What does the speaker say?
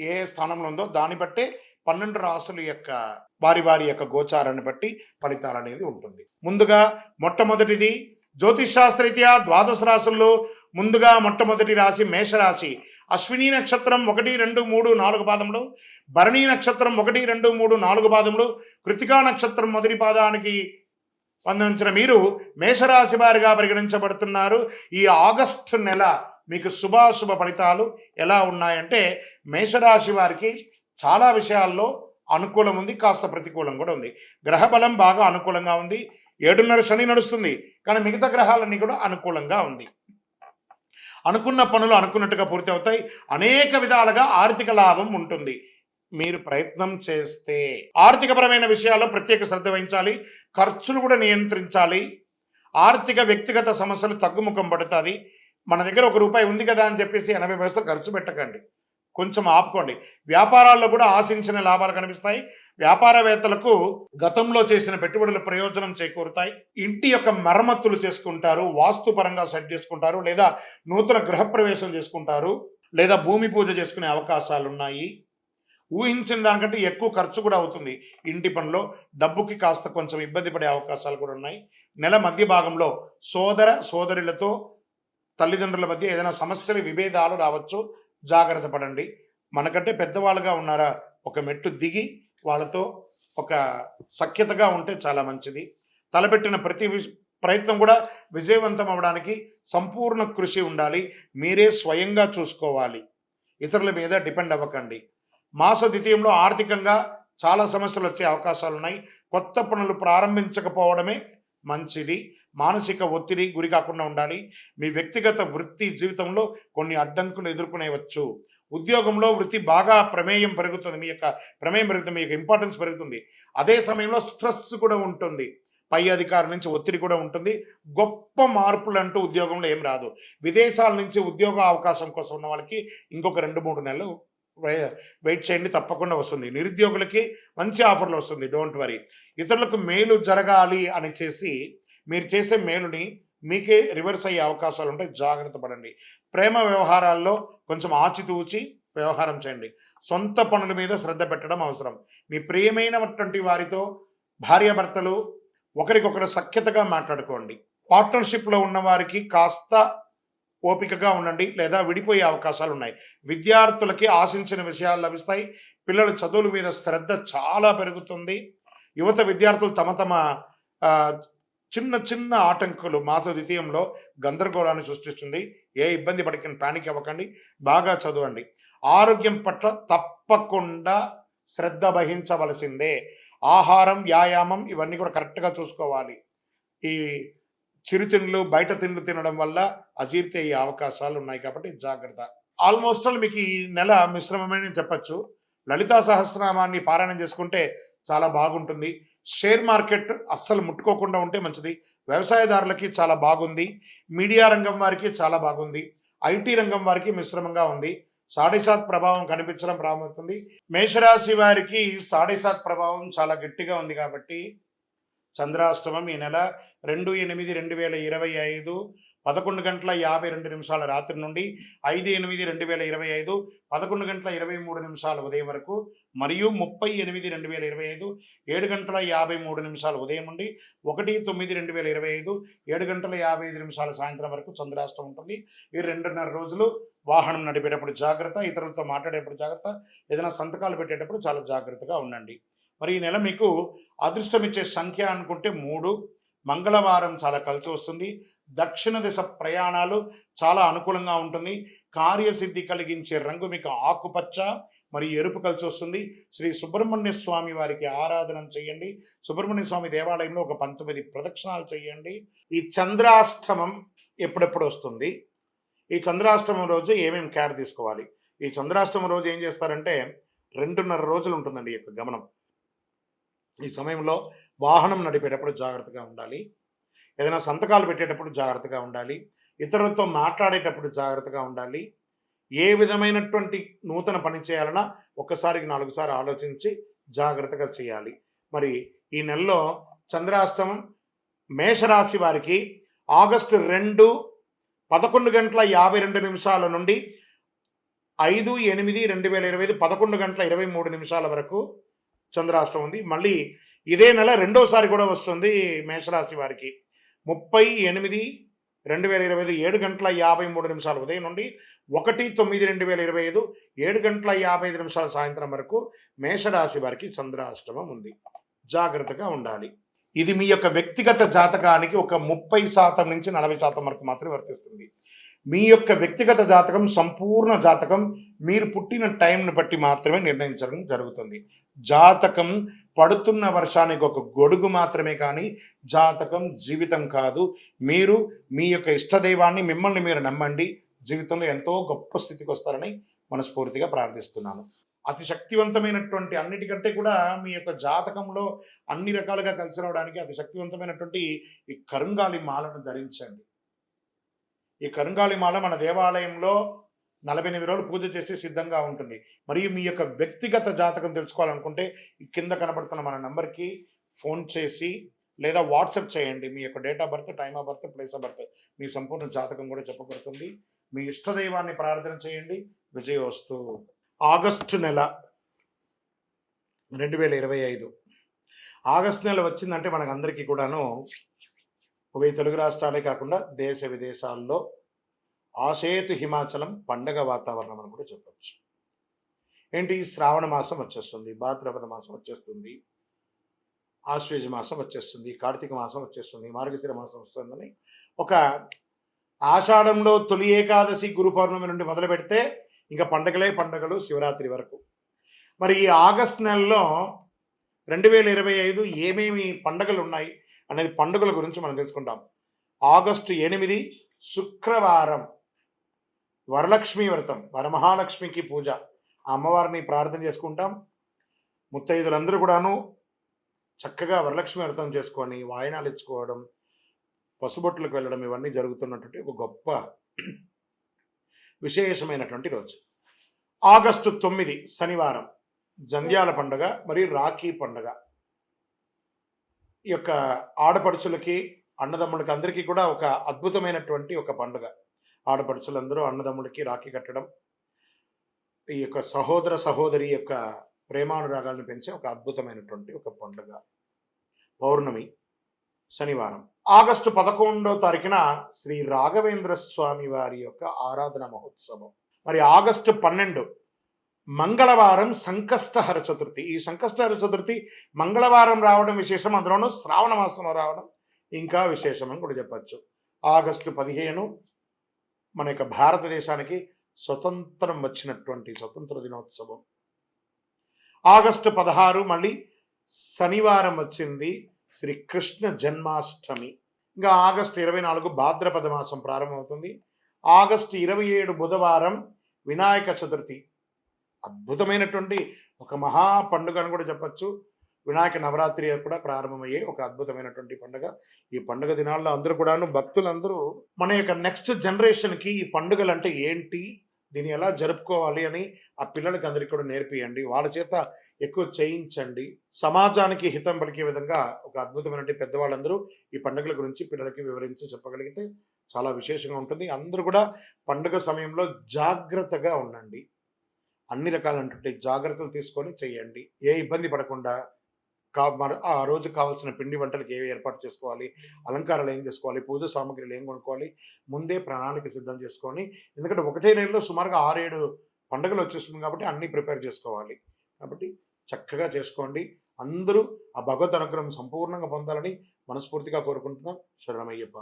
ఏ స్థానంలో ఉందో దాన్ని బట్టే పన్నెండు రాసుల యొక్క వారి వారి యొక్క గోచారాన్ని బట్టి ఫలితాలు అనేది ఉంటుంది. ముందుగా మొట్టమొదటిది జ్యోతిష్ ద్వాదశ రాశుల్లో ముందుగా మొట్టమొదటి రాశి మేషరాశి. అశ్విని నక్షత్రం ఒకటి రెండు మూడు నాలుగు పాదములు భరణి నక్షత్రం ఒకటి రెండు మూడు నాలుగు పాదములు కృతికా నక్షత్రం మొదటి పాదానికి స్పందించిన మీరు మేషరాశి వారిగా పరిగణించబడుతున్నారు. ఈ ఆగస్టు నెల మీకు శుభాశుభ ఫలితాలు ఎలా ఉన్నాయంటే మేషరాశి వారికి చాలా విషయాల్లో అనుకూలం ఉంది కాస్త ప్రతికూలం కూడా ఉంది. గ్రహబలం బాగా అనుకూలంగా ఉంది. ఏడున్నర శని నడుస్తుంది కానీ మిగతా గ్రహాలన్నీ కూడా అనుకూలంగా ఉంది. అనుకున్న పనులు అనుకున్నట్టుగా పూర్తి అవుతాయి. అనేక విధాలుగా ఆర్థిక లాభం ఉంటుంది. మీరు ప్రయత్నం చేస్తే ఆర్థికపరమైన విషయాల్లో ప్రత్యేక శ్రద్ధ వహించాలి. ఖర్చులు కూడా నియంత్రించాలి. ఆర్థిక వ్యక్తిగత సమస్యలు తగ్గుముఖం పడుతుంది. మన దగ్గర ఒక రూపాయి ఉంది కదా అని చెప్పేసి ఎనభై పైసలు ఖర్చు పెట్టకండి. కొంచెం ఆపుకోండి. వ్యాపారాల్లో కూడా ఆశించిన లాభాలు కనిపిస్తాయి. వ్యాపారవేత్తలకు గతంలో చేసిన పెట్టుబడుల ప్రయోజనం చేకూరుతాయి. ఇంటి యొక్క మరమ్మతులు చేసుకుంటారు. వాస్తుపరంగా సెట్ చేసుకుంటారు. లేదా నూతన గృహప్రవేశం చేసుకుంటారు. లేదా భూమి పూజ చేసుకునే అవకాశాలు ఉన్నాయి. ఊహించిన దానికంటే ఎక్కువ ఖర్చు కూడా అవుతుంది. ఇంటి పనిలో డబ్బుకి కాస్త కొంచెం ఇబ్బంది పడే అవకాశాలు కూడా ఉన్నాయి. నెల మధ్య భాగంలో సోదర సోదరులతో తల్లిదండ్రుల మధ్య ఏదైనా సమస్యలు విభేదాలు రావచ్చు జాగ్రత్త పడండి. మనకంటే పెద్దవాళ్ళుగా ఉన్నారా? ఒక మెట్టు దిగి వాళ్ళతో ఒక సఖ్యతగా ఉంటే చాలా మంచిది. తలపెట్టిన ప్రతి ప్రయత్నం కూడా విజయవంతం అవ్వడానికి సంపూర్ణ కృషి ఉండాలి. మీరే స్వయంగా చూసుకోవాలి. ఇతరుల మీద డిపెండ్ అవ్వకండి. మాస ద్వితీయంలో ఆర్థికంగా చాలా సమస్యలు వచ్చే అవకాశాలు ఉన్నాయి కొత్త పనులు ప్రారంభించకపోవడమే మంచిది. మానసిక ఒత్తిడి గురి కాకుండా ఉండాలి. మీ వ్యక్తిగత వృత్తి జీవితంలో కొన్ని అడ్డంకులు ఎదుర్కొనేవచ్చు ఉద్యోగంలో వృత్తి బాగా ప్రమేయం పెరుగుతుంది. మీ యొక్క ప్రమేయం పెరుగుతుంది. మీ యొక్క ఇంపార్టెన్స్ పెరుగుతుంది. అదే సమయంలో స్ట్రెస్ కూడా ఉంటుంది. పై అధికారి నుంచి ఒత్తిడి కూడా ఉంటుంది. గొప్ప మార్పులు అంటూ ఉద్యోగంలో ఏం రాదు. విదేశాల నుంచి ఉద్యోగ అవకాశం కోసం ఉన్న వాళ్ళకి ఇంకొక రెండు మూడు నెలలు వెయిట్ చేయండి. తప్పకుండా వస్తుంది. నిరుద్యోగులకి మంచి ఆఫర్లు వస్తుంది. డోంట్ వరీ ఇతరులకు మేలు జరగాలి అని చేసి మీరు చేసే మేలుని మీకే రివర్స్ అయ్యే అవకాశాలు ఉంటాయి. జాగ్రత్త పడండి. ప్రేమ వ్యవహారాల్లో కొంచెం ఆచితూచి వ్యవహారం చేయండి. సొంత పనుల మీద శ్రద్ధ పెట్టడం అవసరం. మీ ప్రియమైనటువంటి వారితో భార్యాభర్తలు ఒకరికొకరు సఖ్యతగా మాట్లాడుకోండి. పార్ట్నర్షిప్లో ఉన్న వారికి కాస్త ఓపికగా ఉండండి లేదా విడిపోయే అవకాశాలు ఉన్నాయి. విద్యార్థులకి ఆశించిన విషయాలు లభిస్తాయి. పిల్లల చదువుల మీద శ్రద్ధ చాలా పెరుగుతుంది. యువత విద్యార్థులు తమ తమ చిన్న చిన్న ఆటంకులు మాత ద్వితీయంలో గందరగోళాన్ని సృష్టిస్తుంది. ఏ ఇబ్బంది పడిన ప్యానిక్ అవ్వకండి బాగా చదవండి. ఆరోగ్యం పట్ల తప్పకుండా శ్రద్ధ వహించవలసిందే. ఆహారం వ్యాయామం ఇవన్నీ కూడా కరెక్ట్గా చూసుకోవాలి. ఈ చిరుతిండ్లు బయట తిండ్లు తినడం వల్ల అజీర్తి అయ్యే అవకాశాలు ఉన్నాయి కాబట్టి జాగ్రత్త. ఆల్మోస్ట్ ఆల్ మీకు ఈ నెల మిశ్రమమైన చెప్పచ్చు. లలితా సహస్రనామాన్ని పారాయణం చేసుకుంటే చాలా బాగుంటుంది. షేర్ మార్కెట్ అస్సలు ముట్టుకోకుండా ఉంటే మంచిది. వ్యవసాయదారులకి చాలా బాగుంది. మీడియా రంగం వారికి చాలా బాగుంది. ఐటీ రంగం వారికి మిశ్రమంగా ఉంది. సాడేసాత్ ప్రభావం కనిపించడం ప్రారంభమవుతుంది. మేషరాశి వారికి సాడేసాత్ ప్రభావం చాలా గట్టిగా ఉంది కాబట్టి చంద్రాష్టమం ఈ నెల రెండు ఎనిమిది రెండు వేల ఇరవై ఐదు పదకొండు గంటల యాభై రెండు నిమిషాల రాత్రి నుండి ఐదు ఎనిమిది రెండు వేల ఇరవై ఐదు పదకొండు గంటల ఇరవై మూడు నిమిషాల ఉదయం వరకు మరియు ముప్పై ఎనిమిది రెండు వేల ఇరవై ఐదు ఏడు గంటల యాభై మూడు నిమిషాల ఉదయం నుండి ఒకటి తొమ్మిది రెండు వేల ఇరవై ఐదు ఏడు గంటల యాభై ఐదు నిమిషాల సాయంత్రం వరకు చంద్రాష్టం ఉంటుంది. ఈ రెండున్నర రోజులు వాహనం నడిపేటప్పుడు జాగ్రత్త ఇతరులతో మాట్లాడేటప్పుడు జాగ్రత్త ఏదైనా సంతకాలు పెట్టేటప్పుడు చాలా జాగ్రత్తగా ఉండండి. మరి ఈ నెల మీకు అదృష్టం ఇచ్చే సంఖ్య అనుకుంటే మూడు మంగళవారం చాలా కలిసి వస్తుంది. దక్షిణ దిశ ప్రయాణాలు చాలా అనుకూలంగా ఉంటుంది. కార్యసిద్ధి కలిగించే రంగు మీకు ఆకుపచ్చ మరి ఎరుపు కలిసి వస్తుంది. శ్రీ సుబ్రహ్మణ్య స్వామి వారికి ఆరాధన చేయండి. సుబ్రహ్మణ్య స్వామి దేవాలయంలో ఒక పంతొమ్మిది ప్రదక్షిణాలు చేయండి. ఈ చంద్రాష్టమం ఎప్పుడెప్పుడు వస్తుంది? ఈ చంద్రాష్టమం రోజు ఏమేమి కేర్ తీసుకోవాలి? ఈ చంద్రాష్టమం రోజు ఏం చేస్తారంటే రెండున్నర రోజులు ఉంటుందండి ఈ యొక్క గమనం. ఈ సమయంలో వాహనం నడిపేటప్పుడు జాగ్రత్తగా ఉండాలి. ఏదైనా సంతకాలు పెట్టేటప్పుడు జాగ్రత్తగా ఉండాలి. ఇతరులతో మాట్లాడేటప్పుడు జాగ్రత్తగా ఉండాలి. ఏ విధమైనటువంటి నూతన పని చేయాలన్నా ఒక్కసారికి నాలుగుసారి ఆలోచించి జాగ్రత్తగా చేయాలి. మరి ఈ నెలలో చంద్రాష్టమం మేషరాశి వారికి ఆగస్టు రెండు పదకొండు గంటల యాభై రెండు నిమిషాల నుండి ఐదు ఎనిమిది రెండు వేల ఇరవై ఐదు పదకొండు గంటల ఇరవై మూడు నిమిషాల వరకు చంద్రాష్టం ఉంది. మళ్ళీ ఇదే నెల రెండోసారి కూడా వస్తుంది మేషరాశి వారికి. ముప్పై ఎనిమిది రెండు వేల ఇరవై ఐదు ఏడు గంటల యాభై మూడు నిమిషాల ఉదయం నుండి ఒకటి తొమ్మిది రెండు వేల ఇరవై ఐదు ఏడు గంటల యాభై ఐదు నిమిషాల సాయంత్రం వరకు మేషరాశి వారికి చంద్రాష్టమం ఉంది. జాగ్రత్తగా ఉండాలి. ఇది మీ యొక్క వ్యక్తిగత జాతకానికి ఒక ముప్పై శాతం నుంచి నలభై శాతం వరకు మాత్రమే వర్తిస్తుంది. మీ యొక్క వ్యక్తిగత జాతకం సంపూర్ణ జాతకం మీరు పుట్టిన టైంని బట్టి మాత్రమే నిర్ణయించడం జరుగుతుంది. జాతకం పడుతున్న వర్షానికి ఒక గొడుగు మాత్రమే కానీ జాతకం జీవితం కాదు. మీరు మీ యొక్క ఇష్టదైవాన్ని మిమ్మల్ని మీరు నమ్మండి. జీవితంలో ఎంతో గొప్ప స్థితికి వస్తారని మనస్ఫూర్తిగా ప్రార్థిస్తున్నాను. అతి శక్తివంతమైనటువంటి అన్నిటికంటే కూడా మీ యొక్క జాతకంలో అన్ని రకాలుగా కలిసి రావడానికి అతి శక్తివంతమైనటువంటి ఈ కరుంగాలి మాలను ధరించండి. ఈ కరుంగాలి మాల మన దేవాలయంలో నలభై ఎనిమిది రోజులు పూజ చేసి సిద్ధంగా ఉంటుంది. మరియు మీ యొక్క వ్యక్తిగత జాతకం తెలుసుకోవాలనుకుంటే కింద కనబడుతున్న మన నెంబర్కి ఫోన్ చేసి లేదా వాట్సాప్ చేయండి. మీ యొక్క date of birth time of birth place of birth మీ సంపూర్ణ జాతకం కూడా చెప్పబడుతుంది. మీ ఇష్టదైవాన్ని ప్రార్థన చేయండి. విజయవస్తు ఆగస్టు నెల రెండు వేల ఇరవై ఐదు. ఆగస్టు నెల వచ్చిందంటే మనకందరికీ కూడాను ఉభయ తెలుగు రాష్ట్రాలే కాకుండా దేశ విదేశాల్లో ఆసేతు హిమాచలం పండగ వాతావరణం అని కూడా చెప్పచ్చు. ఏంటి? శ్రావణ మాసం వచ్చేస్తుంది భాద్రపద మాసం వచ్చేస్తుంది ఆశ్వేజ మాసం వచ్చేస్తుంది కార్తీక మాసం వచ్చేస్తుంది మార్గశిర మాసం వస్తుందని ఒక ఆషాఢంలో తొలి ఏకాదశి గురు పౌర్ణమి నుండి మొదలు పెడితే ఇంకా పండగలే పండగలు శివరాత్రి వరకు. మరి ఈ ఆగస్ట్ నెలలో రెండు వేల ఇరవై ఐదు ఏమేమి పండగలు ఉన్నాయి? అనేది పండుగల గురించి మనం తెలుసుకుంటాం. ఆగస్టు ఎనిమిది శుక్రవారం. వరలక్ష్మి వ్రతం వరమహాలక్ష్మికి పూజ. అమ్మవారిని ప్రార్థన చేసుకుంటాం. ముత్తైదులందరూ కూడాను చక్కగా వరలక్ష్మి వ్రతం చేసుకొని వాయనాలు ఇచ్చుకోవడం పసుబొట్లకు వెళ్ళడం ఇవన్నీ జరుగుతున్నటువంటి ఒక గొప్ప విశేషమైనటువంటి రోజు. ఆగస్టు తొమ్మిది శనివారం. జంధ్యాల పండుగ మరియు రాఖీ పండుగ. ఈ యొక్క ఆడపడుచులకి అన్నదమ్ములకి అందరికీ కూడా ఒక అద్భుతమైనటువంటి ఒక పండుగ. ఆడపడుచులందరూ అన్నదమ్ములకి రాఖీ కట్టడం ఈ యొక్క సహోదర సహోదరి యొక్క ప్రేమానురాగాలను పెంచే ఒక అద్భుతమైనటువంటి ఒక పండుగ. పౌర్ణమి శనివారం. ఆగస్టు పదకొండవ తారీఖున శ్రీ రాఘవేంద్ర స్వామి వారి యొక్క ఆరాధన మహోత్సవం. మరి ఆగస్టు పన్నెండు మంగళవారం సంకష్టహర చతుర్థి. ఈ సంకష్టహర చతుర్థి మంగళవారం రావడం విశేషం అందులోనూ శ్రావణ మాసంలో రావడం ఇంకా విశేషం అని కూడా చెప్పచ్చు. ఆగస్టు పదిహేను మన యొక్క భారతదేశానికి స్వతంత్రం వచ్చినటువంటి స్వతంత్ర దినోత్సవం. ఆగస్టు పదహారు మళ్ళీ శనివారం వచ్చింది శ్రీకృష్ణ జన్మాష్టమి. ఇంకా ఆగస్టు ఇరవై నాలుగు భాద్రపద మాసం ప్రారంభమవుతుంది. ఆగస్టు ఇరవై ఏడు బుధవారం వినాయక చతుర్థి. అద్భుతమైనటువంటి ఒక మహా పండుగ అని కూడా చెప్పచ్చు. వినాయక నవరాత్రి కూడా ప్రారంభమయ్యే ఒక అద్భుతమైనటువంటి పండుగ. ఈ పండుగ దినాల్లో అందరూ కూడాను భక్తులందరూ మన యొక్క నెక్స్ట్ జనరేషన్కి ఈ పండుగలు అంటే ఏంటి? దీన్ని ఎలా జరుపుకోవాలి అని ఆ పిల్లలకి అందరికీ కూడా నేర్పియండి. వాళ్ళ చేత ఎక్కువ చేయించండి. సమాజానికి హితం పలికే విధంగా ఒక అద్భుతమైనటువంటి పెద్దవాళ్ళందరూ ఈ పండుగల గురించి పిల్లలకి వివరించి చెప్పగలిగితే చాలా విశేషంగా ఉంటుంది. అందరూ కూడా పండుగ సమయంలో జాగ్రత్తగా ఉండండి. అన్ని రకాలైనటువంటి జాగ్రత్తలు తీసుకొని చేయండి. ఏ ఇబ్బంది పడకుండా కా ఆ రోజు కావాల్సిన పిండి వంటలకు ఏవి ఏర్పాటు చేసుకోవాలి అలంకారాలు ఏం చేసుకోవాలి పూజ సామాగ్రిలు ఏం కొనుక్కోవాలి ముందే ప్రణాళిక సిద్ధం చేసుకొని ఎందుకంటే ఒకటే నెలలో సుమారుగా ఆరేడు పండుగలు వచ్చేస్తుంది కాబట్టి అన్నీ ప్రిపేర్ చేసుకోవాలి. కాబట్టి చక్కగా చేసుకోండి. అందరూ ఆ భగవద్ అనుగ్రహం సంపూర్ణంగా పొందాలని మనస్ఫూర్తిగా కోరుకుంటున్నాం. శరణమయ్యప్ప.